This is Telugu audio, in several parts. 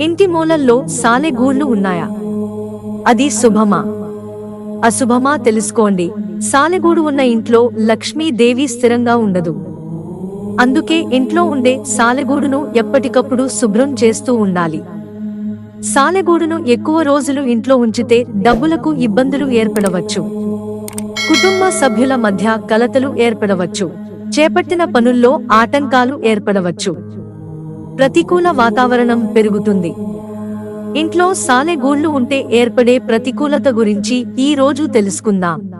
ఇంటి మూలల్లో సాలెగూళ్ళు ఉన్నాయా? అది శుభమా? అశుభమా తెలుసుకోండి. సాలెగూడు ఉన్న ఇంట్లో లక్ష్మీదేవి స్థిరంగా ఉండదు. అందుకే ఇంట్లో ఉండే సాలెగూడును ఎప్పటికప్పుడు శుభ్రం చేస్తూ ఉండాలి. సాలెగూడును ఎక్కువ రోజులు ఇంట్లో ఉంచితే డబ్బులకు ఇబ్బందులు ఏర్పడవచ్చు. కుటుంబ సభ్యుల మధ్య కలతలు ఏర్పడవచ్చు. చేపట్టిన పనుల్లో ఆటంకాలు ఏర్పడవచ్చు. ప్రతికూల వాతావరణం పెరుగుతుంది. ఇంట్లో సాలెగూళ్ళు ఉంటే ఏర్పడే ప్రతికూలత గురించి ఈ రోజు తెలుసుకుందాం.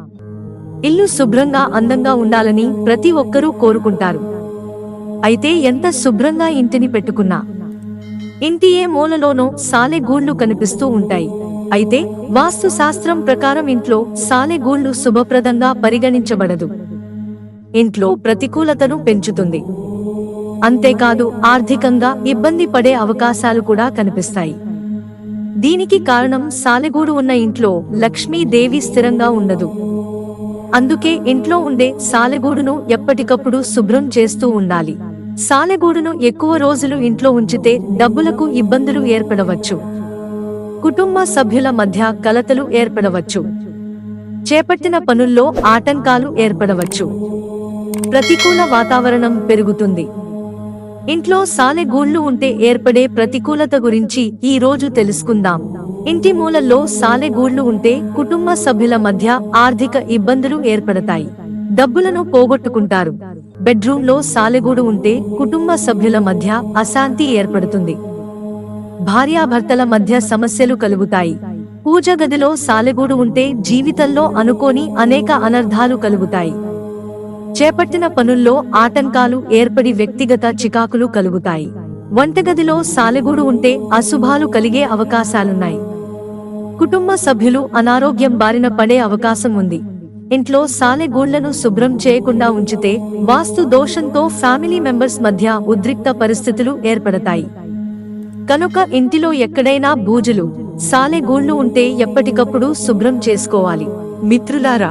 ఇల్లు శుభ్రంగా అందంగా ఉండాలని ప్రతి ఒక్కరూ కోరుకుంటారు. అయితే ఎంత శుభ్రంగా ఇంటిని పెట్టుకున్నా? ఇంటి ఏ మూలలోనో సాలెగూళ్ళు కనిపిస్తూ ఉంటాయి. అయితే వాస్తు శాస్త్రం ప్రకారం ఇంట్లో సాలెగూళ్ళు శుభప్రదంగా పరిగణించబడదు. ఇంట్లో ప్రతికూలతను పెంచుతుంది. అంతేకాదు ఆర్థికంగా ఇబ్బంది పడే అవకాశాలు కూడా కనిపిస్తాయి. దీనికి కారణం సాలెగూడు ఉన్న ఇంట్లో లక్ష్మీదేవి స్థిరంగా ఉండదు. అందుకే ఇంట్లో ఉండే సాలెగూడును ఎప్పటికప్పుడు శుభ్రం చేస్తూ ఉండాలి. సాలెగూడును ఎక్కువ రోజులు ఇంట్లో ఉంచితే డబ్బులకు ఇబ్బందులు ఏర్పడవచ్చు. కుటుంబ సభ్యుల మధ్య కలతలు ఏర్పడవచ్చు. చేపట్టిన పనుల్లో ఆటంకాలు ఏర్పడవచ్చు. ప్రతికూల వాతావరణం పెరుగుతుంది. ఇంట్లో సాలెగూళ్ళు ఉంటే ఏర్పడే ప్రతికూలత గురించి ఈ రోజు తెలుసుకుందాం. ఇంటి మూలల్లో సాలెగూళ్ళు ఉంటే కుటుంబ సభ్యుల మధ్య ఆర్థిక ఇబ్బందులు ఏర్పడతాయి. డబ్బులను పోగొట్టుకుంటారు. బెడ్రూమ్లో సాలెగూడు ఉంటే కుటుంబ సభ్యుల మధ్య అశాంతి ఏర్పడుతుంది. భార్యాభర్తల మధ్య సమస్యలు కలుగుతాయి. పూజ గదిలో సాలెగూడు ఉంటే జీవితంలో అనుకోని అనేక అనర్థాలు కలుగుతాయి. చేపట్టిన పనుల్లో ఆటంకాలు ఏర్పడి వ్యక్తిగత చికాకులు కలుగుతాయి. వంటగదిలో సాలెగూడు ఉంటే అశుభాలు కలిగే అవకాశాలున్నాయి. కుటుంబ సభ్యులు అనారోగ్యం బారిన పడే అవకాశం ఉంది. ఇంట్లో సాలెగూళ్ళను శుభ్రం చేయకుండా ఉంచితే వాస్తు దోషంతో ఫ్యామిలీ మెంబర్స్ మధ్య ఉద్రిక్త పరిస్థితులు ఏర్పడతాయి. కనుక ఇంటిలో ఎక్కడైనా బూజులు సాలెగూళ్ళు ఉంటే ఎప్పటికప్పుడు శుభ్రం చేసుకోవాలి. మిత్రులారా